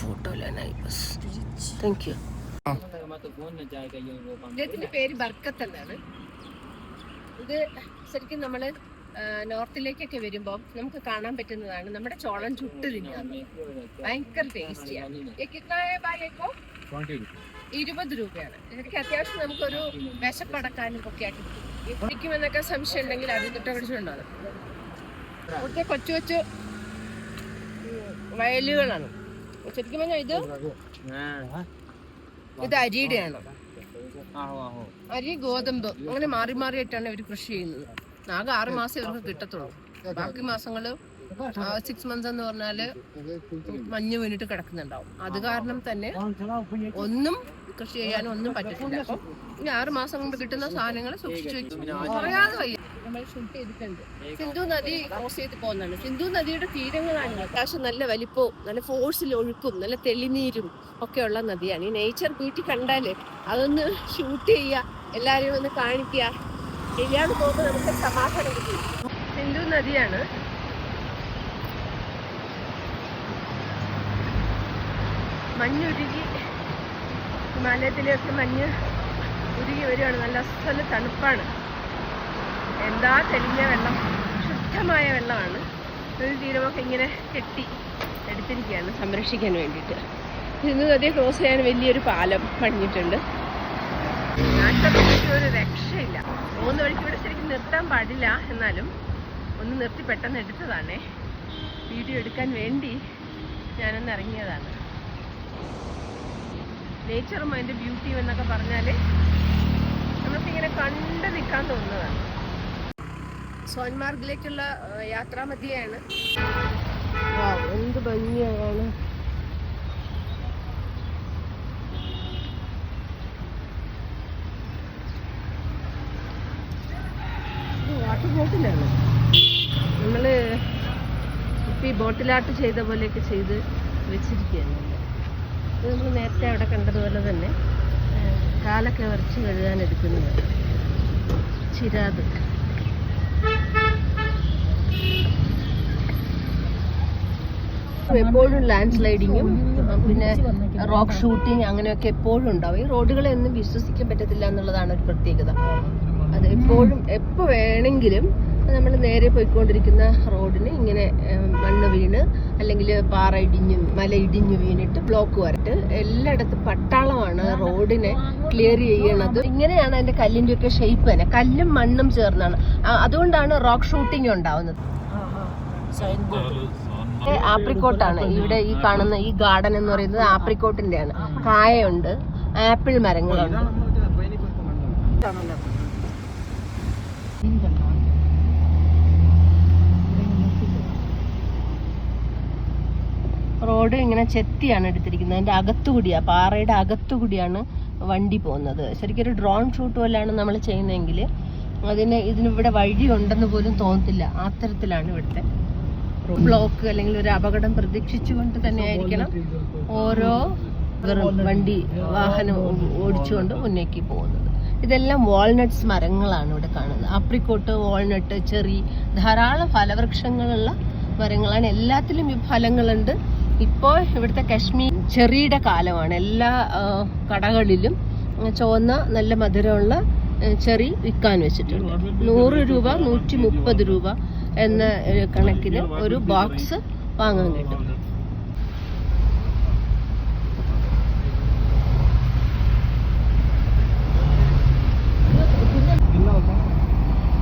Photo ലെനാ bus thank you അദ്ദേഹത്തിന്റെ പേര് ബർക്കത്ത് എന്നാണ്. ഇത് ശരിക്കും നമ്മൾ നോർത്തിലേക്കൊക്കെ വരുമ്പോൾ നമുക്ക് കാണാൻ പറ്റുന്നതാണ്. നമ്മുടെ ചോളം ചുട്ട് തിന്നാണ് ഭയങ്കര ടേസ്റ്റിയാണ് ഇരുപത് രൂപയാണ്. ഇതൊക്കെ അത്യാവശ്യം നമുക്കൊരു വിശപ്പടക്കാനും ഒക്കെ ആയിട്ട് ഇരിക്കുമെന്നൊക്കെ സംശയം ഉണ്ടെങ്കിൽ അത് തൊട്ട് പിടിച്ചിട്ടുണ്ടാകും ഇവിടുത്തെ കൊച്ചു കൊച്ചു വയലുകളാണ്. ശരിക്കും പറഞ്ഞാൽ ഇത് ഇത് അരിയുടെയാണ് അരി ഗോതമ്പ് അങ്ങനെ മാറി മാറിയിട്ടാണ് ഇവർ കൃഷി ചെയ്യുന്നത്. ആകെ ആറ് മാസം ഇവർക്ക് കിട്ടത്തുള്ളൂ. ബാക്കി മാസങ്ങൾ സിക്സ് മന്ത്സ് എന്ന് പറഞ്ഞാൽ മഞ്ഞ് വീണിട്ട് കിടക്കുന്നുണ്ടാവും. അത് കാരണം തന്നെ ഒന്നും കൃഷി ചെയ്യാനും ഒന്നും പറ്റത്തില്ല. അപ്പം ഈ ആറ് മാസം കൊണ്ട് കിട്ടുന്ന സാധനങ്ങൾ സൂക്ഷിച്ചു വെച്ചു. പറയാതെ വയ്യ. നമ്മൾ ഷൂട്ട് ചെയ്തിട്ടുണ്ട്. സിന്ധു നദി ക്രോസ് ചെയ്ത് പോകുന്നതാണ്. സിന്ധു നദിയുടെ തീരങ്ങളാണ് അത്യാവശ്യം നല്ല വലിപ്പവും നല്ല ഫോഴ്സിൽ ഒഴുക്കും നല്ല തെളിനീരും ഒക്കെ ഉള്ള നദിയാണ്. ഈ നേച്ചർ ബ്യൂട്ടി കണ്ടാലേ അതൊന്ന് ഷൂട്ട് ചെയ്യുക എല്ലാവരെയും ഒന്ന് കാണിക്കുക. ചെയ്യാതെ പോകുമ്പോൾ നമുക്ക് സമാധാനം കിട്ടും സിന്ധു നദിയാണ്. മഞ്ഞുരുകി ഹിമാലയത്തിലേക്ക് മഞ്ഞ് ഉരുകി വരികയാണ്. നല്ല അസ്വല തണുപ്പാണ്. എന്താ തെളിഞ്ഞ വെള്ളം? ശുദ്ധമായ വെള്ളമാണ്. ഒരു തീരമൊക്കെ ഇങ്ങനെ കെട്ടി എടുത്തിരിക്കുകയാണ്. സംരക്ഷിക്കാൻ വേണ്ടിയിട്ട്. ഇന്ന് നദിയെ ക്രോസ് ചെയ്യാൻ വലിയൊരു പാലം പണിഞ്ഞിട്ടുണ്ട്. ഒരു രക്ഷയില്ല. പോകുന്ന വഴിക്ക് ഇവിടെ ശരിക്കും നിർത്താൻ പാടില്ല എന്നാലും ഒന്ന് നിർത്തി പെട്ടെന്ന് എടുത്തതാണേ. വീഡിയോ എടുക്കാൻ വേണ്ടി ഞാനൊന്ന് ഇറങ്ങിയതാണ്. നേച്ചറും അതിന്റെ ബ്യൂട്ടിയും എന്നൊക്കെ പറഞ്ഞാൽ നമുക്കിങ്ങനെ കണ്ട് നിൽക്കാൻ തോന്നുന്നതാണ്. സോൻമാർഗിലേക്കുള്ള യാത്രാമധ്യയാണ് എന്ത് ഭംഗിയാണ്. വാട്ടർ ബോട്ടിലാണ് ഇപ്പൊ ഈ ബോട്ടിലാട്ട് ചെയ്ത പോലെയൊക്കെ ചെയ്ത് വെച്ചിരിക്കുകയാണ്. ഇത് നമ്മൾ നേരത്തെ അവിടെ കണ്ടതുപോലെ തന്നെ കാലൊക്കെ വരച്ച് കഴുകാൻ എടുക്കുന്നതാണ്. ചിരാത്. എപ്പോഴും ലാൻഡ് സ്ലൈഡിങ്ങും പിന്നെ റോക്ക് ഷൂട്ടിങ് അങ്ങനെയൊക്കെ എപ്പോഴും ഉണ്ടാവും. ഈ റോഡുകളെ ഒന്നും വിശ്വസിക്കാൻ പറ്റത്തില്ല എന്നുള്ളതാണ് ഒരു പ്രത്യേകത. അത് എപ്പോഴും എപ്പോൾ വേണമെങ്കിലും നമ്മൾ നേരെ പോയിക്കൊണ്ടിരിക്കുന്ന റോഡിന് ഇങ്ങനെ മണ്ണ് വീണ് അല്ലെങ്കിൽ പാറ ഇടിഞ്ഞു മല ഇടിഞ്ഞു വീണിട്ട് ബ്ലോക്ക് വരട്ട്. എല്ലായിടത്തും പട്ടാളമാണ് റോഡിനെ ക്ലിയർ ചെയ്യണത്. ഇങ്ങനെയാണ് അതിന്റെ കല്ലിന്റെ ഒക്കെ ഷേപ്പ് തന്നെ. കല്ലും മണ്ണും ചേർന്നാണ്. അതുകൊണ്ടാണ് റോക്ക് ഷൂട്ടിംഗ് ഉണ്ടാവുന്നത്. ആപ്രിക്കോട്ടാണ്. ഇവിടെ ഈ കാണുന്ന ഈ ഗാർഡൻ എന്ന് പറയുന്നത് ആപ്രിക്കോട്ടിന്റെയാണ്. കായയുണ്ട് ആപ്പിൾ മരങ്ങളുണ്ട്. റോഡ് ഇങ്ങനെ ചെത്തിയാണ് എടുത്തിരിക്കുന്നത്. അതിന്റെ അകത്തുകൂടിയാ പാറയുടെ അകത്തുകൂടിയാണ് വണ്ടി പോകുന്നത്. ശരിക്കും ഒരു ഡ്രോൺ ഷൂട്ട് പോലെയാണ് നമ്മൾ ചെയ്യുന്നതെങ്കിൽ അതിന് ഇതിനിവിടെ വഴി ഉണ്ടെന്ന് പോലും തോന്നത്തില്ല. അത്തരത്തിലാണ് ഇവിടുത്തെ ബ്ലോക്ക് അല്ലെങ്കിൽ ഒരു അപകടം പ്രതീക്ഷിച്ചുകൊണ്ട് തന്നെ ആയിരിക്കണം ഓരോ വണ്ടി വാഹനം ഓടിച്ചുകൊണ്ട് മുന്നേക്ക് പോകുന്നത്. ഇതെല്ലാം വാൾനട്ട്സ് മരങ്ങളാണ് ഇവിടെ കാണുന്നത്. ആപ്രിക്കോട്ട് വാൾനട്ട് ചെറി ധാരാളം ഫലവൃക്ഷങ്ങളുള്ള മരങ്ങളാണ്. എല്ലാത്തിലും ഈ ഫലങ്ങളുണ്ട്. ഇപ്പോൾ ഇവിടുത്തെ കശ്മീർ ചെറിയുടെ കാലമാണ്. എല്ലാ കടകളിലും ചുവന്ന നല്ല മധുരമുള്ള ചെറി വിൽക്കാൻ വെച്ചിട്ടുണ്ട്. നൂറ് രൂപ നൂറ്റി മുപ്പത് രൂപ എന്ന കണക്കിൽ ഒരു ബോക്സ് വാങ്ങാൻ കിട്ടും.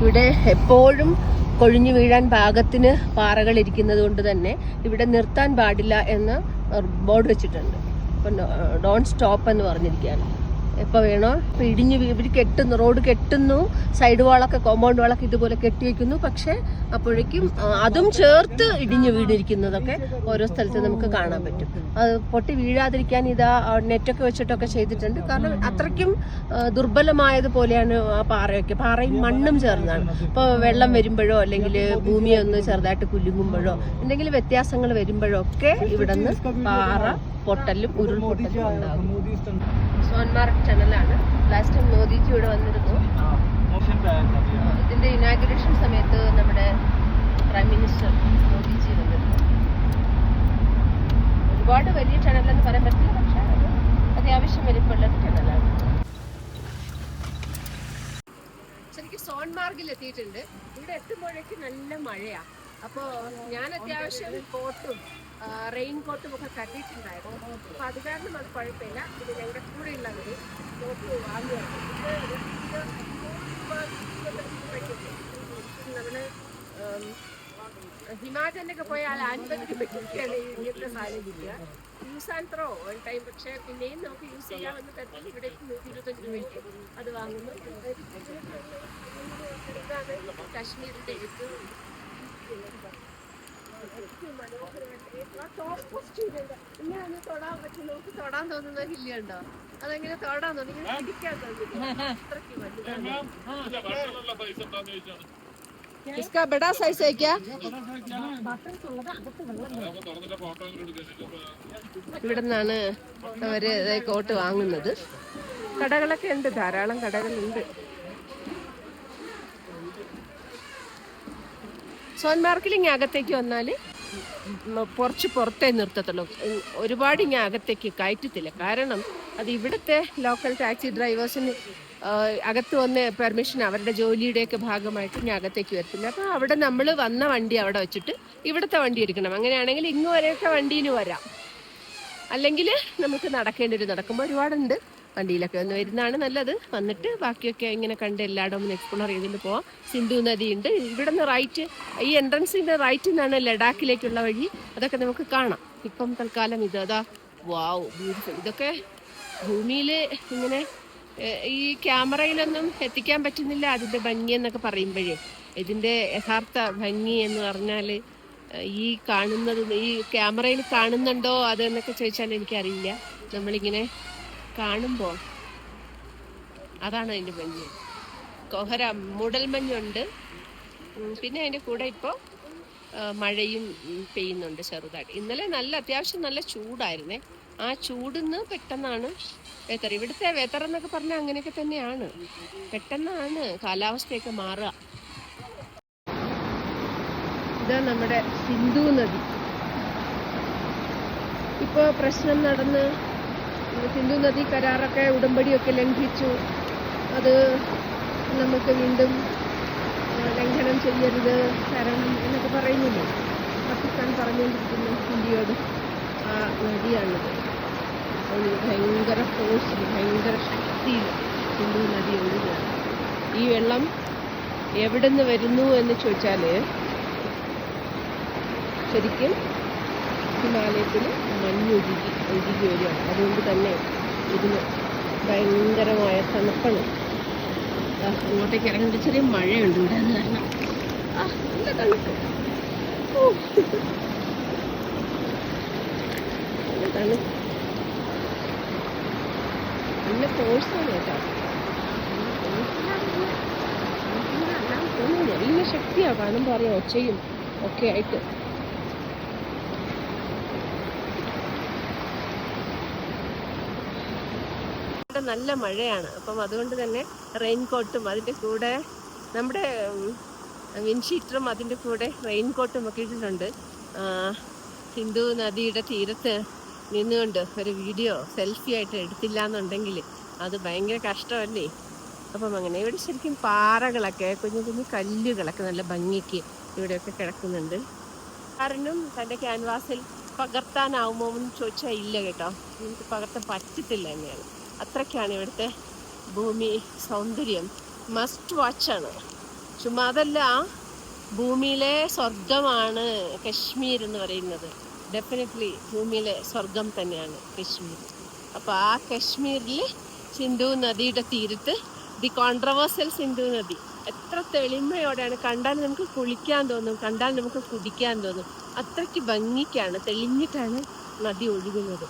ഇവിടെ എപ്പോഴും കൊഴിഞ്ഞു വീഴാൻ പാകത്തിന് പാറകൾ ഇരിക്കുന്നത് കൊണ്ട് തന്നെ ഇവിടെ നിർത്താൻ പാടില്ല എന്ന് ബോർഡ് വെച്ചിട്ടുണ്ട്. അപ്പം ഡോൺ സ്റ്റോപ്പ് എന്ന് പറഞ്ഞിരിക്കുകയാണ്. എപ്പോൾ വേണോ. ഇപ്പം ഇടിഞ്ഞ് ഇവർ കെട്ടുന്നു റോഡ് കെട്ടുന്നു സൈഡ് വാളൊക്കെ കോമ്പൗണ്ട് വാളൊക്കെ ഇതുപോലെ കെട്ടി വെക്കുന്നു. പക്ഷേ അപ്പോഴേക്കും അതും ചേർത്ത് ഇടിഞ്ഞ് വീണിരിക്കുന്നതൊക്കെ ഓരോ സ്ഥലത്ത് നമുക്ക് കാണാൻ പറ്റും. അത് പൊട്ടി വീഴാതിരിക്കാൻ ഇതാ നെറ്റൊക്കെ വെച്ചിട്ടൊക്കെ ചെയ്തിട്ടുണ്ട്. കാരണം അത്രയ്ക്കും ദുർബലമായതുപോലെയാണ് ആ പാറയൊക്കെ. പാറയും മണ്ണും ചേർന്നതാണ്. ഇപ്പോൾ വെള്ളം വരുമ്പോഴോ അല്ലെങ്കിൽ ഭൂമി ഒന്ന് ചെറുതായിട്ട് കുലുങ്ങുമ്പോഴോ എന്തെങ്കിലും വ്യത്യാസങ്ങൾ വരുമ്പോഴോ ഒക്കെ ഇവിടെ നിന്ന് പാറ പൊട്ടലും ഉരുൾപൊട്ടലും ഉണ്ടാകും. സോൻമാർഗ് ചാനലാണ് ലാസ്റ്റ് ടൈം മോദിജി ഇവിടെ വന്നിരുന്നു. ഇതിന്റെ ഇനാഗുറേഷൻ സമയത്ത് നമ്മുടെ പ്രൈം മിനിസ്റ്റർ മോദിജി വന്നിരുന്നു. ഒരുപാട് വലിയ ടണലെന്ന് പറയാൻ പറ്റില്ല പക്ഷേ അത് അത്യാവശ്യം വലിപ്പമുള്ള ചാനലാണ് ടണലാണ് ശരിക്കും സോൺമാർഗിൽ എത്തിയിട്ടുണ്ട്. ഇവിടെ എത്തുമ്പോഴേക്ക് നല്ല മഴയാ. അപ്പോ ഞാൻ അത്യാവശ്യം കോട്ടും റെയിൻ കോട്ടും ഒക്കെ കട്ടിയിട്ടുണ്ടായിരുന്നു അപ്പൊ അത് കാരണം അത് കുഴപ്പമില്ല. ഇത് ഞങ്ങളുടെ കൂടെ ഉള്ളവര് കോട്ട് വാങ്ങുകയാണ് ഇത് നമ്മൾ ഉം, പോയാൽ അൻപത് രൂപയ്ക്കൊക്കെയാണ് ഇങ്ങനത്തെ സാധനം കിട്ടുക. Use and throw one time പക്ഷേ പിന്നെയും നമുക്ക് യൂസ് ചെയ്യാമെന്ന് കരുതി ഇവിടെ നൂറ്റി ഇരുപത്തഞ്ച് രൂപയ്ക്ക് അത് വാങ്ങുന്നു. ഇതാണ് കാശ്മീരിന്റെ ഇത് ഇങ്ങനെ തൊടാൻ പറ്റും നമുക്ക് തൊടാൻ തോന്നുന്ന ഹില്ലുണ്ടോ അതെങ്ങനെ തൊടാൻ തോന്നി ഇങ്ങനെ പിടിക്കാൻ തോന്നില്ല അത്രയ്ക്ക് വലുതാണ് इसका बड़ा साइज है क्या ഇവിടെ നിന്നാണ് അവര് ദേ കോട്ട് വാങ്ങുന്നത് കടകളൊക്കെ ഉണ്ട് ധാരാളം കടകളുണ്ട് സോൻമാർക്കിൽ ഇങ്ങനെ അകത്തേക്ക് വന്നാൽ കുറച്ച് പുറത്തേ നിർത്തത്തുള്ളൂ. ഒരുപാട് ഇങ്ങനെ അകത്തേക്ക് കയറ്റത്തില്ല. കാരണം അത് ഇവിടുത്തെ ലോക്കൽ ടാക്സി ഡ്രൈവേഴ്സിന് അകത്ത് വന്ന് പെർമിഷൻ അവരുടെ ജോലിയുടെയൊക്കെ ഭാഗമായിട്ട് ഇനി അകത്തേക്ക് വരത്തില്ല. അപ്പോൾ അവിടെ നമ്മൾ വന്ന വണ്ടി അവിടെ വെച്ചിട്ട് ഇവിടുത്തെ വണ്ടി എടുക്കണം. അങ്ങനെയാണെങ്കിൽ ഇങ്ങ് വരെയൊക്കെ വണ്ടിയിൽ വരാം. അല്ലെങ്കിൽ നമുക്ക് നടക്കേണ്ടി വരും. നടക്കുമ്പോൾ ഒരുപാടുണ്ട്. വണ്ടിയിലൊക്കെ ഒന്ന് വരുന്നതാണ് നല്ലത്. വന്നിട്ട് ബാക്കിയൊക്കെ ഇങ്ങനെ കണ്ട് എല്ലായിടവും ഒന്ന് എക്സ്പ്ലോർ ചെയ്തിട്ട് പോവാം. സിന്ധു നദിയുണ്ട്. ഇവിടെ നിന്ന് റൈറ്റ് ഈ എൻട്രൻസിന്റെ റൈറ്റിൽ നിന്നാണ് ലഡാക്കിലേക്കുള്ള വഴി. അതൊക്കെ നമുക്ക് കാണാം. ഇപ്പം തൽക്കാലം ഇത് അതാ. വാവ് ബ്യൂട്ടിഫുൾ ഇതൊക്കെ ഭൂമിയിൽ ഇങ്ങനെ ഈ ക്യാമറയിലൊന്നും എത്തിക്കാൻ പറ്റുന്നില്ല. അതിന്റെ ഭംഗി എന്നൊക്കെ പറയുമ്പോഴേ. ഇതിന്റെ യഥാർത്ഥ ഭംഗി എന്ന് പറഞ്ഞാൽ ഈ കാണുന്നത് ഈ ക്യാമറയിൽ കാണുന്നുണ്ടോ അതെന്നൊക്കെ ചോദിച്ചാൽ എനിക്കറിയില്ല. നമ്മളിങ്ങനെ കാണുമ്പോൾ അതാണ് അതിന്റെ ഭംഗി. കൊഹര മൂടൽമഞ്ഞുണ്ട് പിന്നെ അതിന്റെ കൂടെ ഇപ്പോൾ മഴയും പെയ്യുന്നുണ്ട് ചെറുതായിട്ട്. ഇന്നലെ നല്ല അത്യാവശ്യം നല്ല ചൂടായിരുന്നേ. ആ ചൂടിന്ന് പെട്ടെന്നാണ് വെതർ ഇവിടുത്തെ വെതർ എന്നൊക്കെ പറഞ്ഞാൽ അങ്ങനെയൊക്കെ തന്നെയാണ്. പെട്ടെന്നാണ് കാലാവസ്ഥയൊക്കെ മാറുക. ഇതാ നമ്മുടെ സിന്ധു നദി. ഇപ്പോൾ പ്രശ്നം നടന്ന് സിന്ധു നദി കരാറൊക്കെ ഉടമ്പടിയൊക്കെ ലംഘിച്ചു. അത് നമുക്ക് വീണ്ടും ലംഘനം ചെയ്യരുത് തരണം എന്നൊക്കെ പറയുന്നില്ലേ പാകിസ്ഥാൻ പറഞ്ഞുകൊണ്ടിരിക്കുന്നു ഇന്ത്യയോട് ആ നദിയാണിത്. അത് ഭയങ്കര ഫോഴ്സിൽ ഭയങ്കര ശക്തിയിൽ സിന്ധു നദി ഒഴുകുകയാണ്. ഈ വെള്ളം എവിടെ നിന്ന് വരുന്നു എന്ന് ചോദിച്ചാൽ ശരിക്കും ഹിമാലയത്തിൽ മഞ്ഞൊഴുകി ഒഴുകി വരികയാണ് അതുകൊണ്ട് തന്നെ ഇതിന് ഭയങ്കരമായ തണുപ്പാണ്. അങ്ങോട്ടേക്ക് ഇറങ്ങേണ്ട ചെറിയ മഴയുണ്ട് ഇവിടെ അത് കാരണം ആ നല്ല തണുപ്പ്. നല്ല തണുപ്പ്. നല്ല ഫോഴ്സാണ് കേട്ടോ. നല്ല ശക്തിയാണ് കാണുമ്പോൾ അറിയാം ഒച്ചയും ഒക്കെ ആയിട്ട്. നല്ല മഴയാണ്. അപ്പം അതുകൊണ്ട് തന്നെ റെയിൻകോട്ടും അതിന്റെ കൂടെ നമ്മുടെ വിൻഷീറ്ററും അതിന്റെ കൂടെ റെയിൻകോട്ടും ഒക്കെ ഇട്ടിട്ടുണ്ട്. സിന്ധു നദിയുടെ തീരത്ത് നിന്നുകൊണ്ട് ഒരു വീഡിയോ സെൽഫി ആയിട്ട് എടുത്തില്ല എന്നുണ്ടെങ്കിൽ അത് ഭയങ്കര കഷ്ടമല്ലേ? അപ്പം അങ്ങനെ ഇവിടെ ശരിക്കും പാറകളൊക്കെ കുഞ്ഞു കുഞ്ഞു കല്ലുകളൊക്കെ നല്ല ഭംഗിക്ക് ഇവിടെയൊക്കെ കിടക്കുന്നുണ്ട്. കാരണം തന്റെ ക്യാൻവാസിൽ പകർത്താനാവുമോ എന്ന് ചോദിച്ചാൽ ഇല്ല കേട്ടോ. എനിക്ക് പകർത്താൻ പറ്റത്തില്ല തന്നെയാണ്. അത്രയ്ക്കാണ് ഇവിടുത്തെ ഭൂമി സൗന്ദര്യം. മസ്റ്റ് വാച്ചാണ് ചുമ്മാ അതല്ല ഭൂമിയിലെ സ്വർഗമാണ് കശ്മീർ എന്ന് പറയുന്നത്. ഡെഫിനറ്റ്ലി ഭൂമിയിലെ സ്വർഗം തന്നെയാണ് കശ്മീർ. അപ്പോൾ ആ കശ്മീരിൽ സിന്ധു നദിയുടെ തീരത്ത് ദി കോൺട്രവേഴ്സൽ സിന്ധു നദി. എത്ര തെളിമയോടെയാണ് കണ്ടാൽ നമുക്ക് കുളിക്കാൻ തോന്നും കണ്ടാൽ നമുക്ക് കുടിക്കാൻ തോന്നും. അത്രയ്ക്ക് ഭംഗിക്കാണ് തെളിഞ്ഞിട്ടാണ് നദി ഒഴുകുന്നത്.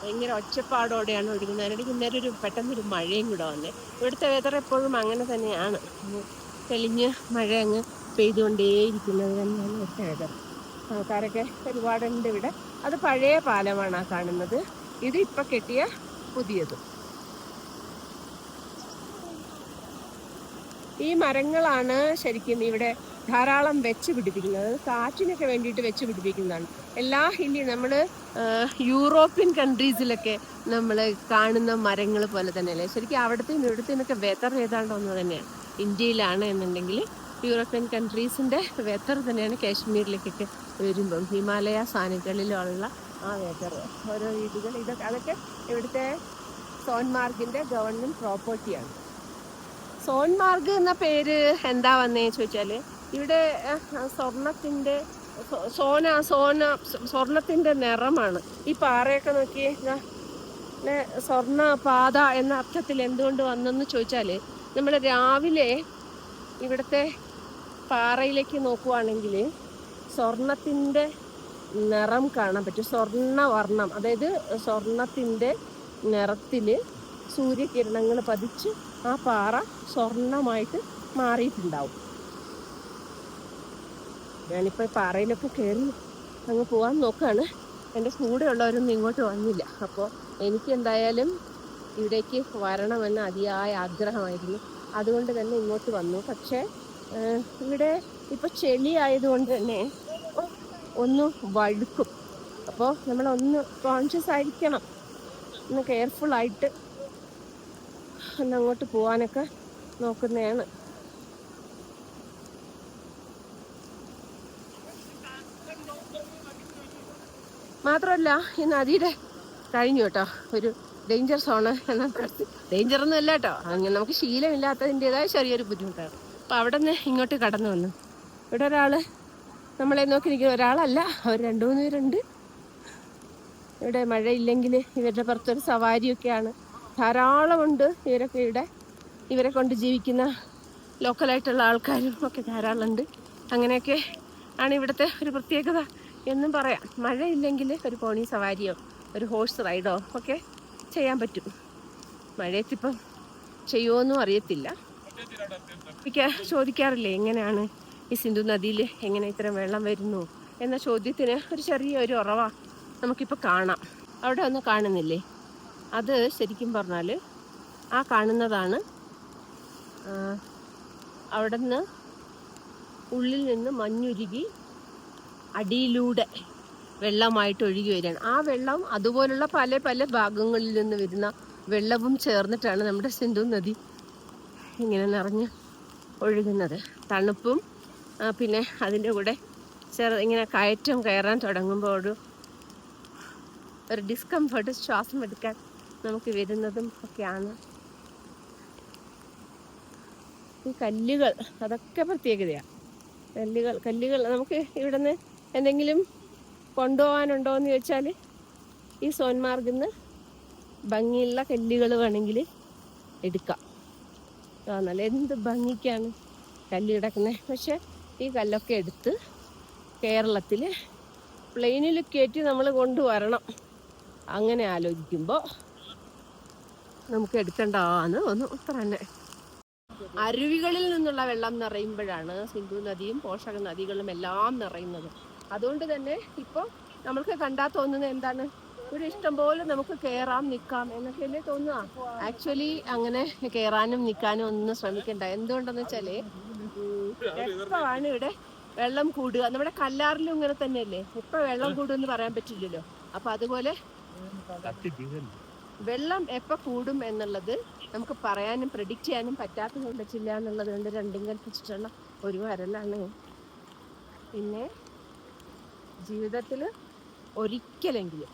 ഭയങ്കര ഒച്ചപ്പാടോടെയാണ് ഒഴുകുന്നത്. അതിനിടയ്ക്ക് ഇന്നേരം ഒരു പെട്ടെന്നൊരു മഴയും കൂടെ വന്നേ. ഇവിടുത്തെ വെതർ എപ്പോഴും അങ്ങനെ തന്നെയാണ്. തെളിഞ്ഞ് മഴ അങ്ങ് പെയ്തുകൊണ്ടേയിരിക്കുന്നത് തന്നെയാണ് ഇവിടുത്തെ വെതർ ആൾക്കാരൊക്കെ ഒരുപാടുണ്ട് ഇവിടെ. അത് പഴയ പാലമാണ് ആ കാണുന്നത്. ഇത് ഇപ്പൊ കെട്ടിയ പുതിയത്. ഈ മരങ്ങളാണ് ശരിക്കും ഇവിടെ ധാരാളം വെച്ച് പിടിപ്പിക്കുന്നത്. കാറ്റിനൊക്കെ വേണ്ടിയിട്ട് വെച്ച് പിടിപ്പിക്കുന്നതാണ്. എല്ലാ ഇന്ത്യ നമ്മൾ യൂറോപ്യൻ കൺട്രീസിലൊക്കെ നമ്മൾ കാണുന്ന മരങ്ങൾ പോലെ തന്നെ അല്ലേ ശരിക്കും അവിടുത്തെ ഇവിടുത്തെ നിന്നൊക്കെ വെതർ ഏതാണ്ട് ഒന്ന് തന്നെയാണ് ഇന്ത്യയിലാണ് എന്നുണ്ടെങ്കിൽ യൂറോപ്യൻ കൺട്രീസിന്റെ വെതർ തന്നെയാണ് കാശ്മീരിലേക്കൊക്കെ വരുമ്പം. ഹിമാലയ സാനുകളിലുള്ള ആ വെതർ ഓരോ വീടുകൾ ഇതൊക്കെ അതൊക്കെ ഇവിടുത്തെ സോൺമാർഗിന്റെ ഗവൺമെന്റ് പ്രോപ്പർട്ടിയാണ്. സോൺമാർഗ് എന്ന പേര് എന്താ വന്നേ ചോദിച്ചാൽ ഇവിടെ സ്വർണത്തിന്റെ സോന സോന സ്വർണത്തിന്റെ നിറമാണ്. ഈ പാറയൊക്കെ നോക്കി സ്വർണ പാത എന്ന അർത്ഥത്തിൽ എന്തുകൊണ്ട് വന്നെന്ന് ചോദിച്ചാൽ നമ്മൾ രാവിലെ ഇവിടുത്തെ പാറയിലേക്ക് നോക്കുവാണെങ്കിൽ സ്വർണത്തിന്റെ നിറം കാണാൻ പറ്റും. സ്വർണവർണം അതായത് സ്വർണത്തിന്റെ നിറത്തിൽ സൂര്യകിരണങ്ങൾ പതിച്ച് ആ പാറ സ്വർണമായിട്ട് മാറിയിട്ടുണ്ടാവും. ഞാനിപ്പോൾ പാറയിലൊക്കെ കയറി അങ്ങ് പോകാൻ നോക്കുകയാണ് എന്റെ കൂടെ ഉള്ളവരൊന്നും ഇങ്ങോട്ട് വന്നില്ല. അപ്പോൾ എനിക്ക് എന്തായാലും ഇവിടേക്ക് വരണമെന്ന് അതിയായ ആഗ്രഹമായിരുന്നു. അതുകൊണ്ട് തന്നെ ഇങ്ങോട്ട് വന്നു. പക്ഷേ ഇവിടെ ഇപ്പോൾ ചെളി ആയതുകൊണ്ട് തന്നെ ഒന്ന് വഴുക്കും. അപ്പോൾ നമ്മളൊന്ന് കോൺഷ്യസ് ആയിരിക്കണം. ഒന്ന് കെയർഫുള്ളായിട്ട് ഒന്ന് അങ്ങോട്ട് പോകാനൊക്കെ നോക്കുന്നതാണ്. മാത്രമല്ല ഈ നദിയുടെ കഴിഞ്ഞു കേട്ടോ. ഒരു ഡേഞ്ചർ സോണ് എന്ന ഡേഞ്ചർ ഒന്നും അല്ല കേട്ടോ. അങ്ങനെ നമുക്ക് ശീലമില്ലാത്തതിന്റെതായ ചെറിയൊരു ബുദ്ധിമുട്ടാണ്. അപ്പം അവിടെ നിന്ന് ഇങ്ങോട്ട് കടന്നു വന്നു. ഇവിടെ ഒരാൾ നമ്മളെ നോക്കി നിൽക്കുന്ന ഒരാളല്ല. അവർ രണ്ട് മൂന്ന് പേരുണ്ട്. ഇവിടെ മഴയില്ലെങ്കിൽ ഇവരുടെ പുറത്തൊരു സവാരിയൊക്കെയാണ്. ധാരാളമുണ്ട് ഇവരൊക്കെ ഇവിടെ. ഇവരെ കൊണ്ട് ജീവിക്കുന്ന ലോക്കലായിട്ടുള്ള ആൾക്കാരും ഒക്കെ ധാരാളമുണ്ട്. അങ്ങനെയൊക്കെ ആണ് ഇവിടുത്തെ ഒരു പ്രത്യേകത. എന്നും പറയാം. മഴയില്ലെങ്കിൽ ഒരു പോണി സവാരിയോ ഒരു ഹോഴ്സ് റൈഡോ ഒക്കെ ചെയ്യാൻ പറ്റും. മഴയത്തിപ്പം ചെയ്യുമോന്നും അറിയത്തില്ല. എനിക്ക് ചോദിക്കാറില്ലേ എങ്ങനെയാണ് ഈ സിന്ധു നദിയിൽ എങ്ങനെ ഇത്രയും വെള്ളം വരുന്നു എന്ന ചോദ്യത്തിന് ഒരു ചെറിയ ഒരു ഉറവ നമുക്കിപ്പോൾ കാണാം. അവിടെ ഒന്ന് കാണുന്നില്ലേ? അത് ശരിക്കും പറഞ്ഞാൽ ആ കാണുന്നതാണ് അവിടെ അവിടുന്ന് ഉള്ളിൽ നിന്ന് മഞ്ഞുരുകി അടിയിലൂടെ വെള്ളമായിട്ട് ഒഴുകി വരികയാണ്. ആ വെള്ളം അതുപോലുള്ള പല പല ഭാഗങ്ങളിൽ നിന്ന് വരുന്ന വെള്ളവും ചേർന്നിട്ടാണ് നമ്മുടെ സിന്ധു നദി ഇങ്ങനെ നിറഞ്ഞ് ഒഴുകുന്നത്. തണുപ്പും പിന്നെ അതിന്റെ കൂടെ ചെറു ഇങ്ങനെ കയറ്റം കയറാൻ തുടങ്ങുമ്പോൾ ഒരു ഒരു ഡിസ്കംഫർട്ട് ശ്വാസം എടുക്കാൻ നമുക്ക് വരുന്നതും ഒക്കെയാണ്. ഈ കല്ലുകൾ അതൊക്കെ പ്രത്യേകതയാണ് കല്ലുകൾ കല്ലുകൾ നമുക്ക് ഇവിടുന്ന് എന്തെങ്കിലും കൊണ്ടുപോകാനുണ്ടോ എന്ന് ചോദിച്ചാൽ ഈ സോൻമാർഗിൽ നിന്ന് ഭംഗിയുള്ള കല്ലുകൾ വേണമെങ്കിൽ എടുക്കാം. നല്ല എന്ത് ഭംഗിക്കാണ് കല്ല് കിടക്കുന്നത് പക്ഷെ ഈ കല്ലൊക്കെ എടുത്ത് കേരളത്തിൽ പ്ലെയിനിൽ കയറ്റി നമ്മൾ കൊണ്ടുവരണം. അങ്ങനെ ആലോചിക്കുമ്പോൾ നമുക്ക് എടുക്കണ്ടാന്ന് ഒന്ന് അത്ര തന്നെ. അരുവികളിൽ നിന്നുള്ള വെള്ളം നിറയുമ്പോഴാണ് സിന്ധു നദിയും പോഷക നദികളും എല്ലാം നിറയുന്നത്. അതുകൊണ്ട് തന്നെ ഇപ്പോൾ നമ്മൾക്ക് കണ്ടാ തോന്നുന്നത് എന്താണ്? ഒരു ഇഷ്ടം പോലെ നമുക്ക് കയറാം നിൽക്കാം എന്നൊക്കെയല്ലേ തോന്നുക? ആക്ച്വലി അങ്ങനെ കയറാനും നിൽക്കാനും ഒന്നും ശ്രമിക്കണ്ട. എന്തുകൊണ്ടെന്ന് വെച്ചാൽ എപ്പോഴാണ് ഇവിടെ വെള്ളം കൂടുക. നമ്മുടെ കല്ലാറിലും ഇങ്ങനെ തന്നെയല്ലേ? എപ്പോൾ വെള്ളം കൂടുമെന്ന് പറയാൻ പറ്റില്ലല്ലോ. അപ്പൊ അതുപോലെ വെള്ളം എപ്പോൾ കൂടും എന്നുള്ളത് നമുക്ക് പറയാനും പ്രെഡിക്റ്റ് ചെയ്യാനും പറ്റാത്തത് പറ്റില്ല എന്നുള്ളത് കൊണ്ട് രണ്ടും കൽപ്പിച്ചിട്ടുള്ള ഒരു വരലാണ്. പിന്നെ ജീവിതത്തിൽ ഒരിക്കലെങ്കിലും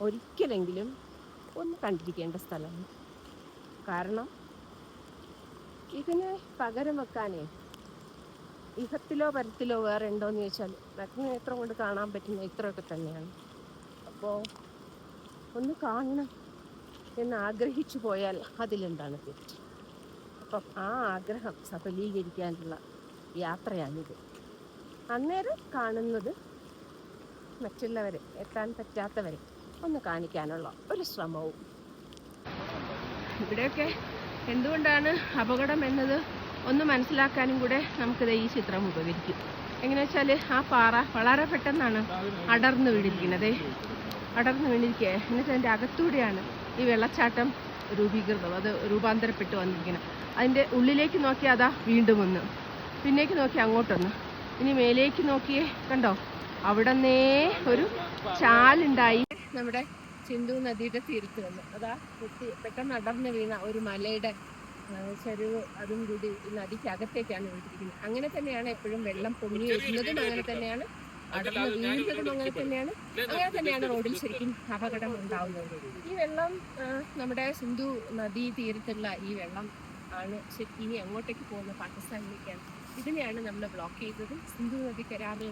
ഒരിക്കലെങ്കിലും ഒന്ന് കണ്ടിരിക്കേണ്ട സ്ഥലമാണ്. കാരണം ഇതിനെ പകരം വെക്കാനേ ഇഹത്തിലോ പരത്തിലോ വേറെ ഉണ്ടോയെന്ന് ചോദിച്ചാൽ നഗ്നനേത്രം കൊണ്ട് കാണാൻ പറ്റുന്ന ഇത്രയൊക്കെ തന്നെയാണ്. അപ്പോൾ ഒന്ന് കാണണം എന്ന് ആഗ്രഹിച്ചു പോയാൽ അതിലെന്താണ് തെറ്റ്? അപ്പം ആ ആഗ്രഹം സഫലീകരിക്കാനുള്ള യാത്രയാണിത്. അന്നേരം കാണുന്നത് മറ്റുള്ളവരെ എത്താൻ പറ്റാത്തവരെ ഒന്ന് കാണിക്കാനുള്ള ഒരു ശ്രമവും. ഇവിടെയൊക്കെ എന്തുകൊണ്ടാണ് അപകടം എന്നത് ഒന്ന് മനസ്സിലാക്കാനും കൂടെ നമുക്കിത് ഈ ചിത്രം ഉപകരിക്കും. എങ്ങനെ വെച്ചാൽ ആ പാറ വളരെ പെട്ടെന്നാണ് അടർന്നു വീണിരിക്കുന്നത്. അടർന്നു വീണിരിക്കുക എന്നിട്ട് അതിന്റെ അകത്തൂടെയാണ് ഈ വെള്ളച്ചാട്ടം രൂപീകൃതം അത് രൂപാന്തരപ്പെട്ട് വന്നിരിക്കുന്നത്. അതിന്റെ ഉള്ളിലേക്ക് നോക്കിയാൽ അതാ വീണ്ടും ഒന്ന് പിന്നേക്ക് നോക്കി അങ്ങോട്ടൊന്ന്. ഇനി മേലേക്ക് നോക്കിയേ. കണ്ടോ? അവിടന്നേ ഒരു ചാലുണ്ടായി. നമ്മുടെ സിന്ധു നദിയുടെ തീരത്ത് വന്നു. അതാ കുട്ടി പെട്ടെന്ന് അടർന്ന് വീണ ഒരു മലയുടെ ചരിവ് അതും കൂടി ഈ നദിക്കകത്തേക്കാണ് വീട്ടിരിക്കുന്നത് അങ്ങനെ തന്നെയാണ് എപ്പോഴും വെള്ളം പൊങ്ങി വരുന്നതും അങ്ങനെ തന്നെയാണ്. അടർന്ന് വീഴുന്നതും അങ്ങനെ തന്നെയാണ്. അങ്ങനെ തന്നെയാണ് റോഡിൽ ശരിക്കും അപകടം ഉണ്ടാവുന്നത്. ഈ വെള്ളം നമ്മുടെ സിന്ധു നദീ തീരത്തുള്ള ഈ വെള്ളം ആണ്. ശരി ഇനി അങ്ങോട്ടേക്ക് പോകുന്ന പാകിസ്ഥാനിലേക്കാണ്. ഇതിനെയാണ് നമ്മൾ ബ്ലോക്ക് ചെയ്തത്. സിന്ധു നദി കരാറ്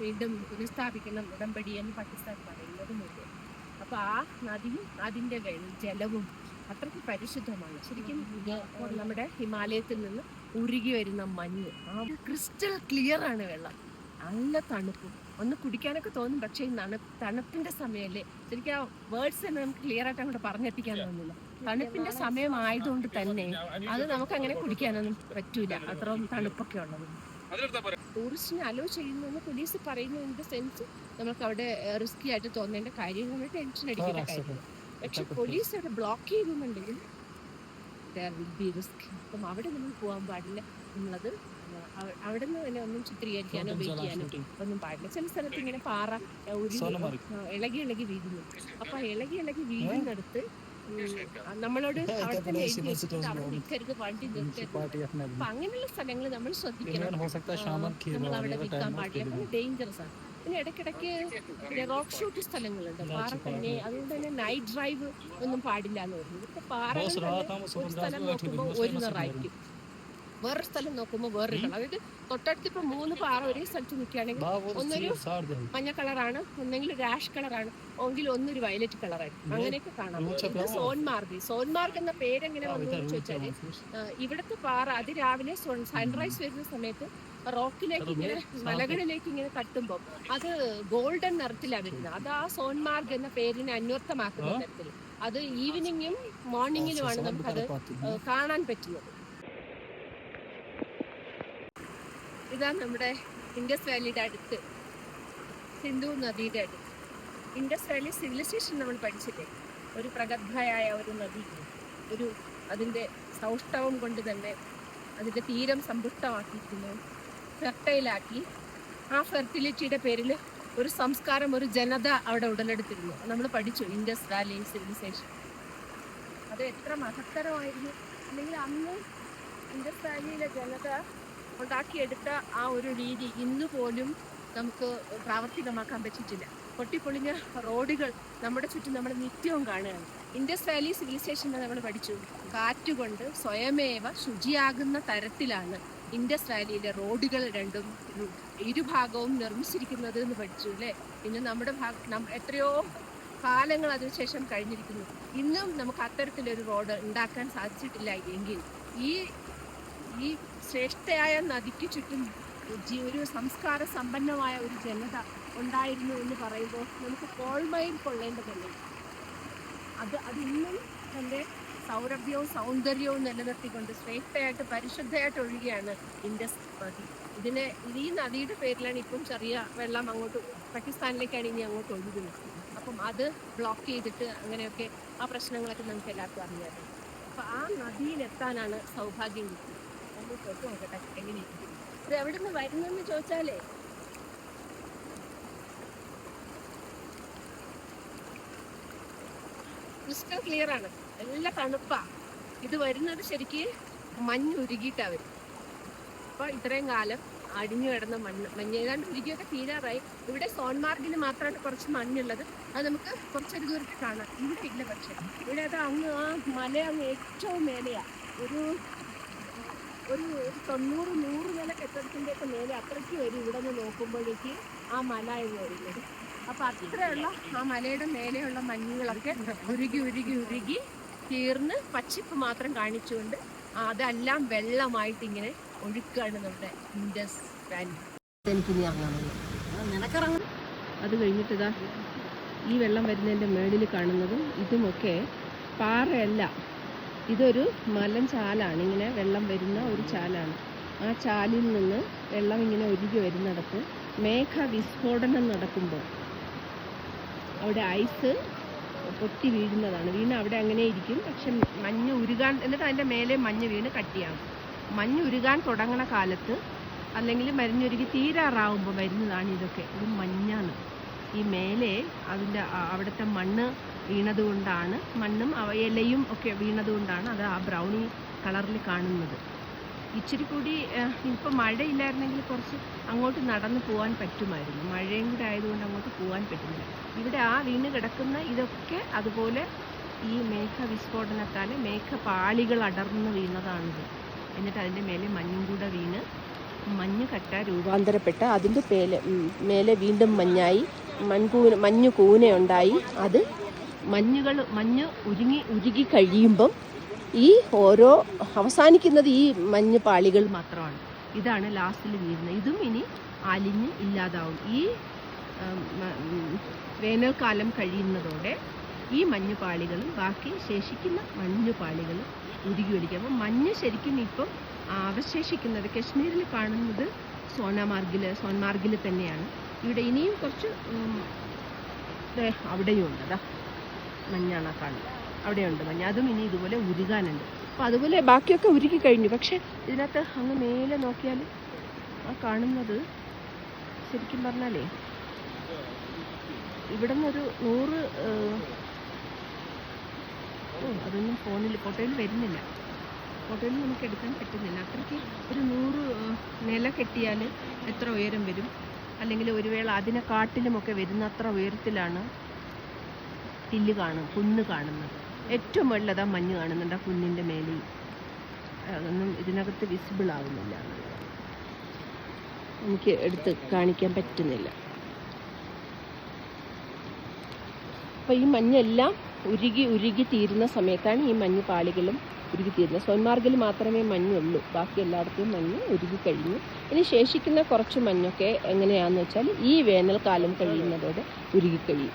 വീണ്ടും പുനഃസ്ഥാപിക്കണം ഉടമ്പടി എന്ന് പാകിസ്ഥാൻ പറയുന്നതുമുണ്ട് അപ്പോൾ ആ നദിയും അതിന്റെ വെള്ള ജലവും അത്രയ്ക്ക് പരിശുദ്ധമാണ്. ശരിക്കും നമ്മുടെ ഹിമാലയത്തിൽ നിന്ന് ഉരുകി വരുന്ന മഞ്ഞ് ആ ക്രിസ്റ്റൽ ക്ലിയർ ആണ് വെള്ളം. നല്ല തണുപ്പും. ഒന്ന് കുടിക്കാനൊക്കെ തോന്നും പക്ഷേ ഈ തണു തണുപ്പിന്റെ സമയമല്ലേ ശരിക്കും ആ വേർഡ്സ് തന്നെ നമുക്ക് ക്ലിയർ ആയിട്ട് അങ്ങോട്ട് പറഞ്ഞെത്തിക്കാൻ തോന്നുന്നില്ല. തണുപ്പിന്റെ സമയമായതുകൊണ്ട് തന്നെ അത് നമുക്ക് അങ്ങനെ കുടിക്കാനൊന്നും പറ്റൂല. അത്രയും തണുപ്പൊക്കെ ഉള്ളത്. ടൂറിസ്റ്റിന് അലോ ചെയ്യുന്നു പോലീസ് പറയുന്നു ഇൻ ദ സെൻസ് നമുക്ക് അവിടെ റിസ്കി ആയിട്ട് തോന്നേണ്ട കാര്യം നമ്മൾ ടെൻഷൻ അടിക്കേണ്ട കാര്യം. പക്ഷെ പോലീസ് അവിടെ ബ്ലോക്ക് ചെയ്യുന്നുണ്ടെങ്കിൽ വിൽ ബി റിസ്ക് അപ്പം അവിടെ നമ്മൾ പോകാൻ പാടില്ല നമ്മളത് അവ- അവിടെ നിന്ന് തന്നെ ഒന്നും ചിത്രീകരിക്കാനോ ഉപയോഗിക്കാനോ ഒന്നും പാടില്ല. ചില സ്ഥലത്ത് ഇങ്ങനെ പാറ ഒരു ഇളകി ഇളകി വീഴുന്നു. അപ്പൊ ഇളകി ഇളകി വീഴുന്നിടത്ത് നമ്മളോട് വണ്ടി അങ്ങനെയുള്ള സ്ഥലങ്ങൾ നമ്മൾ ശ്രദ്ധിക്കണം. ഡേഞ്ചറസ് ആണ്. പിന്നെ ഇടയ്ക്കിടയ്ക്ക് റോക്ക് ഷൂട്ട് സ്ഥലങ്ങളുണ്ട്. പാറ തന്നെ. അതുകൊണ്ട് തന്നെ നൈറ്റ് ഡ്രൈവ് ഒന്നും പാടില്ല എന്ന് പറഞ്ഞു. ഒരു നിറായിരിക്കും വേറൊരു സ്ഥലം നോക്കുമ്പോൾ വേറൊരു കളർ അതായത് തൊട്ടടുത്ത് ഇപ്പൊ മൂന്ന് പാറ ഒരേ സ്ഥലത്ത് നിൽക്കുകയാണെങ്കിൽ ഒന്നൊരു മഞ്ഞ കളറാണ് ഒന്നെങ്കിൽ രാഷ് കളറാണ്. എങ്കിൽ ഒന്നൊരു വയലറ്റ് കളറായിരിക്കും. അങ്ങനെയൊക്കെ കാണാം. ഇത് സോൺമാർഗ് സോൻമാർഗ് എന്ന പേരെങ്ങനെ വന്നു എന്ന് ചോദിച്ചാൽ ഇവിടുത്തെ പാറ അതിരാവിലെ സൺറൈസ് വരുന്ന സമയത്ത് റോക്കിലേക്ക് ഇങ്ങനെ മലകളിലേക്ക് ഇങ്ങനെ തട്ടുമ്പോൾ അത് ഗോൾഡൻ നിറത്തിലാണ് വരുന്നത്. അത് ആ സോൺമാർഗ് എന്ന പേരിനെ അന്വർത്ഥമാക്കുന്ന തരത്തിൽ. അത് ഈവനിങ്ങും മോർണിംഗിലുമാണ് നമുക്കത് കാണാൻ പറ്റുന്നത്. ഇതാ നമ്മുടെ ഇൻഡസ് വാലിയുടെ അടുത്ത് സിന്ധു നദിയുടെ അടുത്ത്. ഇൻഡസ് വാലി സിവിലൈസേഷൻ നമ്മൾ പഠിച്ചില്ലേ? ഒരു പ്രഗത്ഭയായ ഒരു നദി. ഒരു അതിന്റെ സൗഷ്ടവം കൊണ്ട് തന്നെ അതിന്റെ തീരം സമ്പുഷ്ടമാക്കിയിരിക്കുന്നു. ഫെർട്ടൈലാക്കി ആ ഫെർട്ടിലിറ്റിയുടെ പേരിൽ ഒരു സംസ്കാരം ഒരു ജനത അവിടെ ഉടലെടുത്തിരുന്നു. നമ്മൾ പഠിച്ചു ഇൻഡസ് വാലി സിവിലൈസേഷൻ. അത് എത്ര മഹത്തരമായിരുന്നു. അല്ലെങ്കിൽ അന്ന് ഇൻഡസ് വാലിയിലെ ജനത ഉണ്ടാക്കിയെടുത്ത ആ ഒരു രീതി ഇന്ന് പോലും നമുക്ക് പ്രാവർത്തികമാക്കാൻ പറ്റിയിട്ടില്ല. പൊട്ടിപ്പൊളിഞ്ഞ റോഡുകൾ നമ്മുടെ ചുറ്റും നമ്മൾ നിത്യവും കാണുകയാണ്. ഇൻഡസ് വാലി സിവിലൈസേഷൻ നമ്മൾ പഠിച്ചു. കാറ്റുകൊണ്ട് സ്വയമേവ ശുചിയാകുന്ന തരത്തിലാണ് ഇൻഡസ് വാലിയിലെ റോഡുകൾ രണ്ടും ഇരുഭാഗവും നിർമ്മിച്ചിരിക്കുന്നത് എന്ന് പഠിച്ചു അല്ലേ? പിന്നെ നമ്മുടെ ഭാഗ എത്രയോ കാലങ്ങൾ അതിനുശേഷം കഴിഞ്ഞിരിക്കുന്നു. ഇന്നും നമുക്ക് അത്തരത്തിലൊരു റോഡ് ഉണ്ടാക്കാൻ സാധിച്ചിട്ടില്ല എങ്കിൽ ഈ ഈ ശ്രേഷ്ഠയായ നദിക്ക് ചുറ്റും ഒരു സംസ്കാര സമ്പന്നമായ ഒരു ജനത ഉണ്ടായിരുന്നു എന്ന് പറയുമ്പോൾ നമുക്ക് കോൾമയിൽ കൊള്ളേണ്ടതല്ലേ? അത് അതിന്നും തന്റെ സൗരഭ്യവും സൗന്ദര്യവും നിലനിർത്തിക്കൊണ്ട് ശ്രേഷ്ഠയായിട്ട് പരിശുദ്ധയായിട്ട് ഒഴുകിയാണ് ഇൻഡസ് നദി. ഇതിനെ ഈ നദിയുടെ പേരിലാണ് ഇപ്പം ചെറിയ വെള്ളം അങ്ങോട്ട് പാകിസ്ഥാനിലേക്കാണ് ഇനി അങ്ങോട്ട് ഒഴുകുന്നത്. അപ്പം അത് ബ്ലോക്ക് ചെയ്തിട്ട് അങ്ങനെയൊക്കെ ആ പ്രശ്നങ്ങളൊക്കെ നമുക്ക് എല്ലാവർക്കും അറിയാമല്ലോ അപ്പം ആ നദിയിലെത്താനാണ് സൗഭാഗ്യം കിട്ടുന്നത് ഇത് എവിടെ നിന്ന് ചോദിച്ചാലേ? ക്രിസ്റ്റൽ ക്ലിയർ ആണ്. നല്ല തണുപ്പാ. ഇത് വരുന്നത് ശരിക്ക് മഞ്ഞ് ഉരുകിയിട്ടാ വരും. അപ്പൊ ഇത്രയും കാലം അടിഞ്ഞു കിടന്ന മണ്ണ് മഞ്ഞ് ഏതാണ്ട് ഉരുകിയൊക്കെ തീരാറായി ഇവിടെ സോൺമാർഗിൽ മാത്രമാണ് കുറച്ച് മഞ്ഞുള്ളത്. അത് നമുക്ക് കുറച്ചൊരു ദൂരത്ത് കാണാം. ഇവിടെ ഇല്ല പക്ഷേ. ഇവിടെ അത് അങ്ങ് ആ മല അങ്ങ് ഏറ്റവും മേലെയാ. ഒരു ഒരു ഒരു തൊണ്ണൂറ് നൂറ് നില കെട്ടിടത്തിന്റെ ഒക്കെ മേലെ അത്രയ്ക്ക് വരും ഇവിടെ നിന്ന് നോക്കുമ്പോഴേക്ക് ആ മല എന്ന് വരുന്നത് അപ്പം അത്രയുള്ള ആ മലയുടെ മേലെയുള്ള മഞ്ഞുകളൊക്കെ ഉരുകി ഉരുകി ഉരുകി തീർന്ന് പച്ചിപ്പ് മാത്രം കാണിച്ചുകൊണ്ട് അതെല്ലാം വെള്ളമായിട്ട് ഇങ്ങനെ ഒഴുക്കാണ് നമ്മുടെ ഇൻഡസ് വാലി. എനിക്കിനി ഇറങ്ങണം അത് കഴിഞ്ഞിട്ട് ഇതാ ഈ വെള്ളം വരുന്നതിന്റെ മേളിൽ കാണുന്നതും ഇതുമൊക്കെ പാറയല്ല ഇതൊരു മലൻ ചാലാണ് ഇങ്ങനെ വെള്ളം വരുന്ന ഒരു ചാലാണ്. ആ ചാലിൽ നിന്ന് വെള്ളം ഇങ്ങനെ ഒഴുകി വരുന്നിടത്ത് മേഘ വിസ്ഫോടനം നടക്കുമ്പോൾ അവിടെ ഐസ് പൊട്ടി വീഴുന്നതാണ്. വീണ് അവിടെ അങ്ങനെ ഇരിക്കും. പക്ഷെ മഞ്ഞ് ഉരുകാൻ എന്നിട്ട് അതിന്റെ മേലെ മഞ്ഞ് വീണ് കട്ടിയാകും മഞ്ഞ് ഉരുകാൻ തുടങ്ങണ കാലത്ത് അല്ലെങ്കിൽ മരുന്നൊരുക്കി തീരാറാവുമ്പോൾ വരുന്നതാണ് ഇതൊക്കെ. ഇത് മഞ്ഞാണ്. ഈ മേലെ അതിന്റെ അവിടുത്തെ മണ്ണ് വീണത് കൊണ്ടാണ് മണ്ണും അവ- ഇലയും ഒക്കെ വീണതുകൊണ്ടാണ് അത് ആ ബ്രൗണി കളറിൽ കാണുന്നത്. ഇച്ചിരി കൂടി ഇപ്പോൾ മഴയില്ലായിരുന്നെങ്കിൽ കുറച്ച് അങ്ങോട്ട് നടന്നു പോകാൻ പറ്റുമായിരുന്നു. മഴയും കൂടെ ആയതുകൊണ്ട് അങ്ങോട്ട് പോകാൻ പറ്റുന്നില്ല. ഇവിടെ ആ വീണ് കിടക്കുന്ന ഇതൊക്കെ അതുപോലെ ഈ മേഘ വിസ്ഫോടനത്താൽ മേഘ പാളികൾ അടർന്ന് വീണതാണിത്. എന്നിട്ട് അതിന്റെ മേലെ മഞ്ഞും കൂടെ വീണ് മഞ്ഞ് കട്ട രൂപാന്തരപ്പെട്ട് അതിന്റെ പേലെ മേലെ വീണ്ടും മഞ്ഞായി. മൺകൂന മഞ്ഞു കൂനയുണ്ടായി. അത് മഞ്ഞുകൾ മഞ്ഞ് ഉരുങ്ങി ഉരുകി കഴിയുമ്പം ഈ ഓരോ അവസാനിക്കുന്നത് ഈ മഞ്ഞ് പാളികൾ മാത്രമാണ്. ഇതാണ് ലാസ്റ്റിൽ വീഴുന്നത് ഇതും ഇനി അലിഞ്ഞ് ഇല്ലാതാവും. ഈ വേനൽക്കാലം കഴിയുന്നതോടെ ഈ മഞ്ഞുപാളികളും ബാക്കി ശേഷിക്കുന്ന മഞ്ഞുപാളികളും ഉരുകി ഒലിക്കും. അപ്പം മഞ്ഞ് ശരിക്കും ഇപ്പം അവശേഷിക്കുന്നത് കശ്മീരിൽ കാണുന്നത് സോനാമാർഗിൽ സോൻമാർഗിൽ തന്നെയാണ്. ഇവിടെ ഇനിയും കുറച്ച് അവിടെയും ഉണ്ട് മഞ്ഞാണ് ആ കാണുന്നത്. അവിടെയുണ്ട് മഞ്ഞ. അതും ഇനി ഇതുപോലെ ഉരുകാനുണ്ട്. അപ്പോൾ അതുപോലെ ബാക്കിയൊക്കെ ഉരുക്കി കഴിഞ്ഞു. പക്ഷേ ഇതിനകത്ത് അങ്ങ് മേലെ നോക്കിയാൽ ആ കാണുന്നത് ശരിക്കും പറഞ്ഞാലേ ഇവിടെ നിന്നൊരു നൂറ് അതൊന്നും ഫോണിൽ ഫോട്ടോയിൽ വരുന്നില്ല. ഫോട്ടോയിൽ നമുക്ക് എടുക്കാൻ പറ്റുന്നില്ല. അത്രയ്ക്ക് ഒരു നൂറ് നില കെട്ടിയാൽ എത്ര ഉയരം വരും? അല്ലെങ്കിൽ ഒരു വേള അതിനെ കാട്ടിലുമൊക്കെ വരുന്ന അത്ര ഉയരത്തിലാണ് ഹില്ല് കാണും കുന്ന് കാണുന്നത്. ഏറ്റവും മുകളിൽ അതാ മഞ്ഞ് കാണുന്നുണ്ട് ആ കുന്നിന്റെ മേലെ അതൊന്നും ഇതിനകത്ത് വിസിബിൾ ആവുന്നില്ല. എനിക്ക് എടുത്ത് കാണിക്കാൻ പറ്റുന്നില്ല. അപ്പോൾ ഈ മഞ്ഞെല്ലാം ഉരുകി ഉരുകി തീരുന്ന സമയത്താണ് ഈ മഞ്ഞ് പാളികളും ഉരുകി തീരുന്നത്. സോൻമാർഗിൽ മാത്രമേ മഞ്ഞുള്ളൂ ബാക്കി എല്ലായിടത്തും മഞ്ഞ് ഉരുകി കഴിഞ്ഞു. ഇനി ശേഷിക്കുന്ന കുറച്ച് മഞ്ഞൊക്കെ എങ്ങനെയാണെന്ന് വെച്ചാൽ ഈ വേനൽക്കാലം കഴിയുന്നതോടെ ഉരുകി കഴിയും.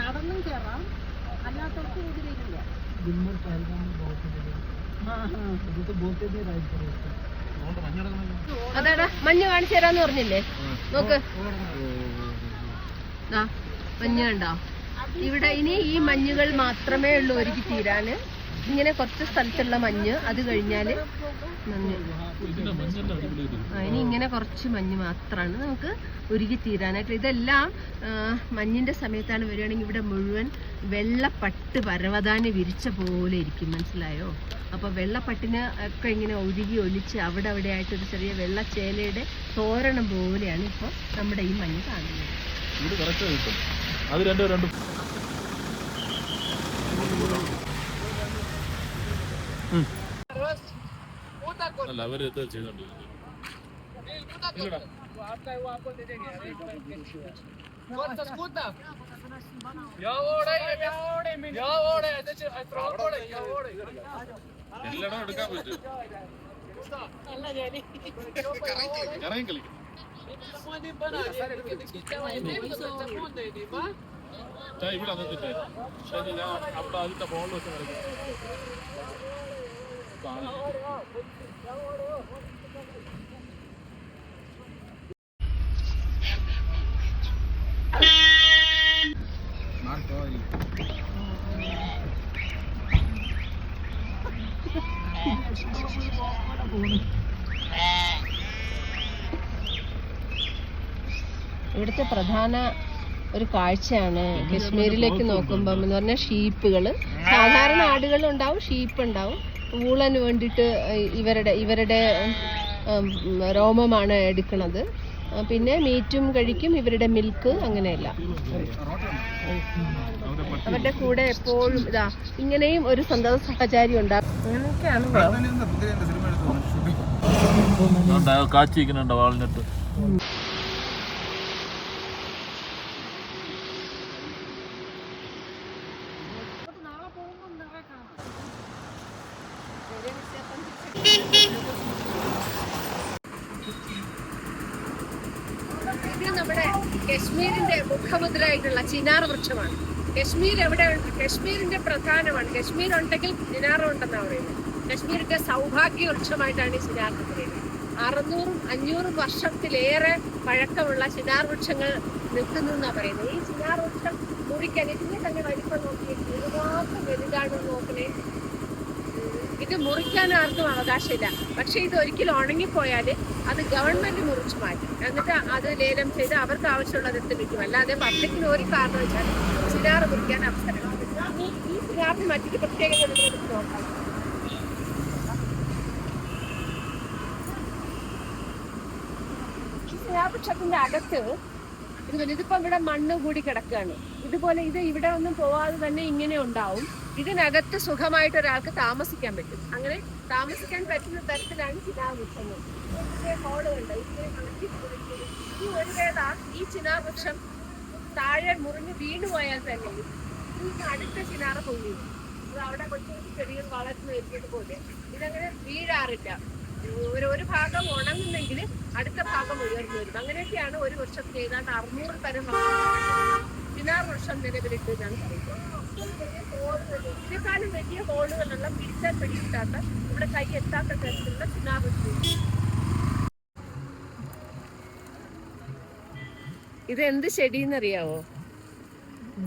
നടന്നും അതാടാ മഞ്ഞ് കാണിച്ചു തരാന്ന് പറഞ്ഞില്ലേ? നോക്ക്. മഞ്ഞ് കണ്ടോ? ഇവിടെ ഇനി ഈ മഞ്ഞുകൾ മാത്രമേ ഉള്ളൂ ഒരുക്കി തീരാന്. ഇങ്ങനെ കുറച്ച് സ്ഥലത്തുള്ള മഞ്ഞ് അത് കഴിഞ്ഞാൽ ഇനി ഇങ്ങനെ കുറച്ച് മഞ്ഞ് മാത്രമാണ് നമുക്ക് ഒരുക്കി തീരാനായിട്ട് ഇതെല്ലാം മഞ്ഞിന്റെ സമയത്താണ് വരികയാണെങ്കിൽ ഇവിടെ മുഴുവൻ വെള്ളപ്പട്ട് പരവതാനി വിരിച്ച പോലെ ഇരിക്കും. മനസ്സിലായോ? അപ്പോൾ വെള്ളപ്പട്ടിന് ഒക്കെ ഇങ്ങനെ ഒഴുകി ഒലിച്ച് അവിടെ അവിടെ ആയിട്ട് ഒരു ചെറിയ വെള്ളച്ചേലയുടെ തോരണം പോലെയാണ് ഇപ്പോൾ നമ്മുടെ ഈ മഞ്ഞ് കാണുന്നത്. അത് രണ്ടും രണ്ടും. അല്ല അവർ ഇത് ചെയ്തോണ്ടിരിക്കും എല്ലായിടം എടുക്കാൻ പറ്റും. കറങ്ങി കളിക്കും. ഇവിടെ ശരി ഞാൻ അവിടെ അതിന്റെ ഫോണിൽ വെച്ച് കളിക്കും. ഇവിടുത്തെ പ്രധാന ഒരു കാഴ്ചയാണ് കശ്മീരിലേക്ക് നോക്കുമ്പം എന്ന് പറഞ്ഞാൽ ഷീപ്പുകൾ സാധാരണ ആടുകൾ ഉണ്ടാവും ഷീപ്പ് ഉണ്ടാവും വൂളന് വേണ്ടിയിട്ട് ഇവരുടെ ഇവരുടെ രോമമാണ് എടുക്കുന്നത് പിന്നെ മീറ്റും കഴിക്കും ഇവരുടെ മിൽക്ക് അങ്ങനെയല്ല. അവരുടെ കൂടെ എപ്പോഴും ഇതാ ഇങ്ങനെയും ഒരു സന്തോഷ സഹചാരി ഉണ്ടാകും അങ്ങനെയൊക്കെയാണ് കാച്ചിരിക്കുന്നുണ്ടോ വാളിനിട്ട് നമ്മുടെ കശ്മീരിന്റെ മുഖമുദ്രയായിട്ടുള്ള ചിനാർ വൃക്ഷമാണ്. കശ്മീർ എവിടെ കശ്മീരിന്റെ പ്രധാനമാണ്. കശ്മീർ ഉണ്ടെങ്കിൽ ചിനാർ ഉണ്ടെന്നാണ് പറയുന്നത്. കശ്മീരിന്റെ സൗഭാഗ്യ വൃക്ഷമായിട്ടാണ് ഈ ചിനാർ പറയുന്നത് അറുന്നൂറും അഞ്ഞൂറും വർഷത്തിലേറെ പഴക്കമുള്ള ചിനാർ വൃക്ഷങ്ങൾ നിൽക്കുന്നതെന്നാണ് പറയുന്നത്. ഈ ചിനാർ വൃക്ഷം മുറിക്കാൻ ഇതിന്റെ തന്നെ വലിപ്പം നോക്കി ഒരുപാട് വലുതാണെന്ന് നോക്കണേ? ഇത് മുറിക്കാൻ ആർക്കും അവകാശമില്ല. പക്ഷെ ഇത് ഒരിക്കലും ഉണങ്ങിപ്പോയാൽ അത് ഗവൺമെന്റ് മുറിച്ചു മാറ്റും. എന്നിട്ട് അത് ലേലം ചെയ്ത് അവർക്ക് ആവശ്യമുള്ളത് എടുത്ത് വിൽക്കും. അല്ലാതെ പബ്ലിക്കിന് ഒരു കാരണം വെച്ചാൽ സിനാറ് മുറിക്കാൻ അവസരം ഈ സിനാറിന് മറ്റൊരു പ്രത്യേകത നോക്കാം. ഈ സിനാർ വൃക്ഷത്തിന്റെ അകത്ത് ഇത് ഇതിപ്പോ ഇവിടെ മണ്ണ് കൂടി കിടക്കുകയാണ്. ഇതുപോലെ ഇത് ഇവിടെ ഒന്നും പോവാതെ തന്നെ ഇങ്ങനെ ഉണ്ടാവും. ഇതിനകത്ത് സുഖമായിട്ട് ഒരാൾക്ക് താമസിക്കാൻ പറ്റും. അങ്ങനെ താമസിക്കാൻ പറ്റുന്ന തരത്തിലാണ് ചിനാവൃക്ഷങ്ങൾ ഇതിനെ ഈ ഒരു വേള ഈ ചിനാവൃക്ഷം താഴെ മുറിഞ്ഞ് വീണു പോയാൽ തന്നെ ഈ അടുത്ത ചിനാറ പൊങ്ങി അവിടെ കൊച്ചു ചെടികൾ വളർന്നു വരുന്നത് പോലെ. ഇതങ്ങനെ വീഴാറില്ല. ഒരു ഒരു ഭാഗം ഉണങ്ങുന്നെങ്കിൽ അടുത്ത ഭാഗം ഉയർന്നു വരും. അങ്ങനെയൊക്കെയാണ് ഒരു വർഷത്തിൽ ഏതാണ്ട് അറുന്നൂറ് തരം ചിനാർ വർഷം നിലവിലിട്ട് ഞാൻ പറയുന്നത്. ഇതിനേക്കാളും വലിയ ഹോളുകളുള്ള പിടിച്ചാൽ പിടികിട്ടാത്ത ഇവിടെ കൈ എത്താത്ത തരത്തിലുള്ള ചിനാർ ഇത് എന്ത് ചെടിയെന്നറിയാവോ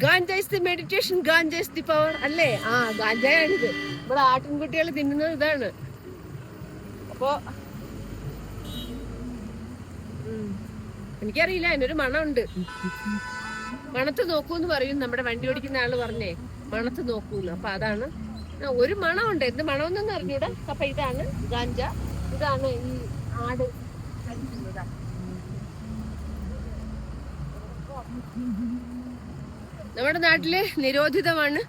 ganja is the meditation ganja the power അല്ലേ? ആ ഗാഞ്ചയാണിത് ഇവിടെ ആട്ടിൻകുട്ടികൾ തിന്നുന്നത് ഇതാണ്. അപ്പോ. എനിക്കറിയില്ല അതിനൊരു മണമുണ്ട്. മണത്ത് നോക്കൂന്ന് പറയും. നമ്മുടെ വണ്ടി ഓടിക്കുന്ന ആൾ പറഞ്ഞേ മണത്ത് നോക്കൂന്ന്. അപ്പൊ അതാണ്. ഒരു മണമുണ്ട്. എന്ത് മണമെന്നൊന്നും അറിഞ്ഞൂടാ. അപ്പൊ ഇതാണ് ഗാഞ്ച. ഇതാണ് ഈ ആട് കഴിക്കുന്നത്. നമ്മുടെ നാട്ടിൽ നിരോധിതമാണ്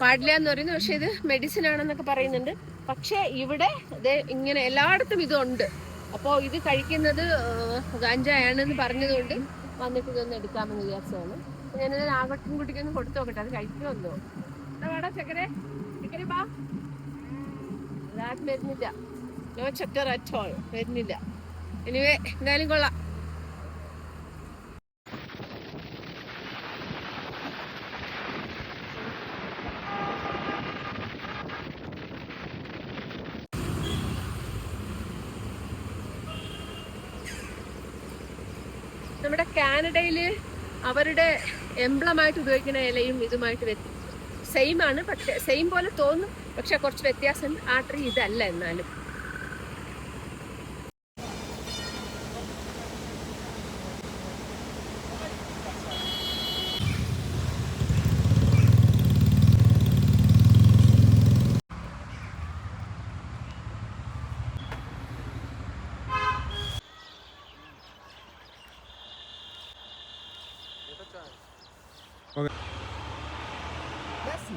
പാടില്ല എന്ന് പറയുന്നത്. പക്ഷെ ഇത് മെഡിസിൻ ആണെന്നൊക്കെ പറയുന്നുണ്ട്. പക്ഷെ ഇവിടെ ഇങ്ങനെ എല്ലായിടത്തും ഇതുണ്ട്. അപ്പോൾ ഇത് കഴിക്കുന്നത് ഗാഞ്ചായാണെന്ന് പറഞ്ഞതുകൊണ്ട് വന്നിട്ട് ഇതൊന്ന് എടുക്കാമെന്ന് വിചാരിച്ചതാണ്. ഞാനിത് ആകട്ടും കുട്ടിക്കൊന്ന് കൊടുത്തു നോക്കട്ടെ അത് കഴിച്ചു വന്നോ. വേടാ ചെക്കനെ ചെക്കനെ ബാ. വരുന്നില്ല. നോ ചക്കർ അറ്റോൾ വരുന്നില്ല. എനിവേ എന്തായാലും കൊള്ളാം. നമ്മുടെ കാനഡയിൽ അവരുടെ എംബ്ലമായിട്ട് ഉപയോഗിക്കുന്ന ഇലയും ഇതുമായിട്ട് സെയിം ആണ് പക്ഷേ സെയിം പോലെ തോന്നും പക്ഷെ കുറച്ച് വ്യത്യാസം ആ ട്രീ ഇതല്ല എന്നാലും.